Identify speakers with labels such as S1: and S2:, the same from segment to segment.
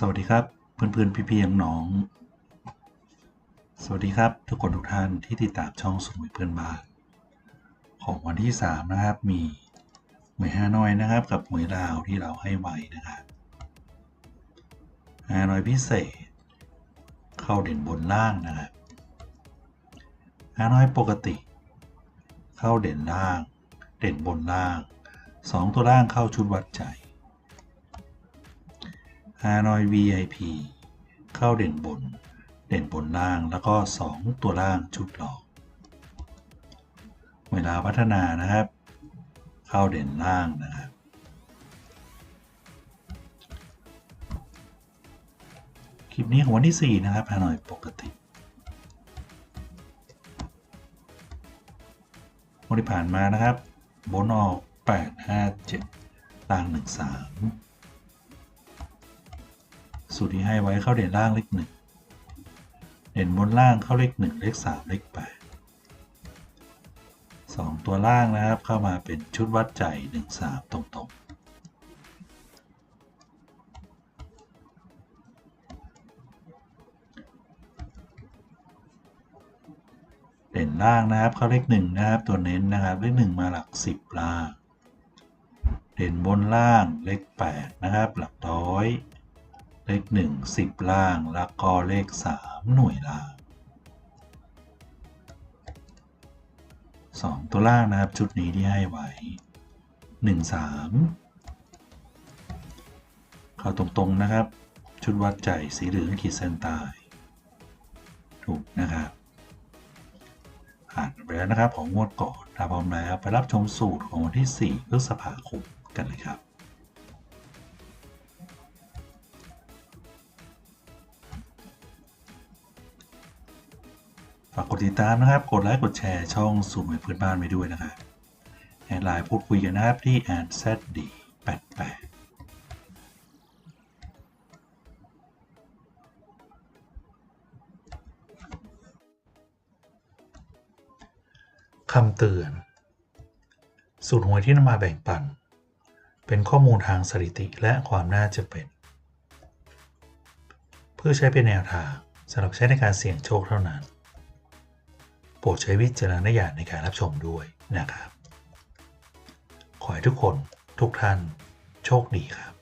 S1: สวัสดีครับเพื่อนๆพี่ๆน้อง สวัสดีครับทุกคนทุกท่านที่ติดตามช่องสมุยเพื่อนบ้านของวันที่ 3 นะครับ มีหมวยฮานอยนะครับ กับหมวยลาวที่เราให้ไว้นะครับฮานอยพิเศษ เข้าเด่นบนล่างนะครับฮานอยปกติ เข้าเด่นล่าง เด่นบนล่าง 2 ตัวล่างเข้าชุดวัดใจ ฮานอย VIP เข้าเด่นบน เด่นบนล่างแล้วก็ 2 ตัวล่างชุดหลอก เวลาพัฒนานะครับ เข้าเด่นล่างนะครับ คลิปนี้ของวันที่ 4 นะครับฮานอยปกติวันที่ผ่านมานะครับ บนออก 8 5 7ล่าง 1 3 สูตรที่ให้ไว้เข้าเด่นล่างเลขหนึ่งเด่นบนล่างเข้าเลขหนึ่งเลขสามเลขแปดสองตัวล่างนะครับเข้ามาเป็นชุดวัดใจหนึ่งสามตรงๆเด่นล่างนะครับเข้าเลขหนึ่งนะครับตัวเน้นนะครับเลขหนึ่งมาหลักสิบล่างเด่นบนล่างเลขแปดนะครับหลักร้อย เลขหนึ่งสิบล่างแล้วก็เลขสามหน่วยล่างสองตัวล่างนะครับชุดนี้ที่ให้ไว้หนึ่งสามเข้าตรงๆนะครับ ชุดวัดใจสีเหลืองขีดเส้นใต้ถูกนะครับผ่านไปแล้วนะครับของงวดก่อนถ้าพร้อมแล้วไปรับชมสูตรของวันที่ 4 พฤษภาคมกันเลยครับ ฝากกดติดตามนะครับ กดไลค์ กดแชร์ช่องสูตรหมือนเพื่อนบ้านไปด้วยนะครับแอดไลน์พูดคุยกันนะครับที่ a n z d 8 8คำเตือน สูตรหวยที่นำมาแบ่งปัน เป็นข้อมูลทางสถิติและความน่าจะเป็น เพื่อใช้เป็นแนวทางสำหรับใช้ในการเสี่ยงโชคเท่านั้น โปรดใช้วิจารณญาณในการรับชมด้วยนะครับ ขอให้ทุกคนทุกท่านโชคดีครับ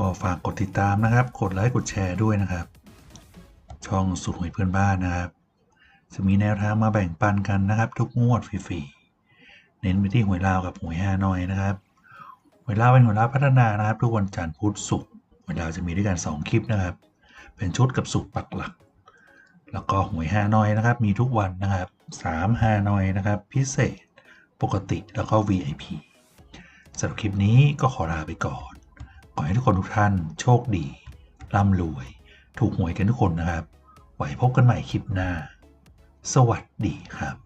S1: ก็ฝากกดติดตามนะครับ กดไลค์กดแชร์ด้วยนะครับ ช่องสุดหวยเพื่อนบ้านนะครับ จะมีแนวทางมาแบ่งปันกันนะครับ ทุกงวดฟรีๆเน้นไปที่หวยลาวกับหวยฮานอยนะครับหวยลาวเป็นหวยลาวพัฒนานะครับ ทุกวันจันทร์พุธศุกร์หวยลาวจะมีด้วยกัน 2 คลิปนะครับ เป็นชุดกับสุกปักหลัก แล้วก็หวยฮานอยนะครับ มีทุกวันนะครับ3ฮานอยนะครับ พิเศษ ปกติแล้วก็ VIP สำหรับคลิปนี้ก็ขอลาไปก่อน ขอให้ทุกคนทุกท่านโชคดี ร่ำรวย ถูกหวยกันทุกคนนะครับ ไว้พบกันใหม่คลิปหน้า สวัสดีครับ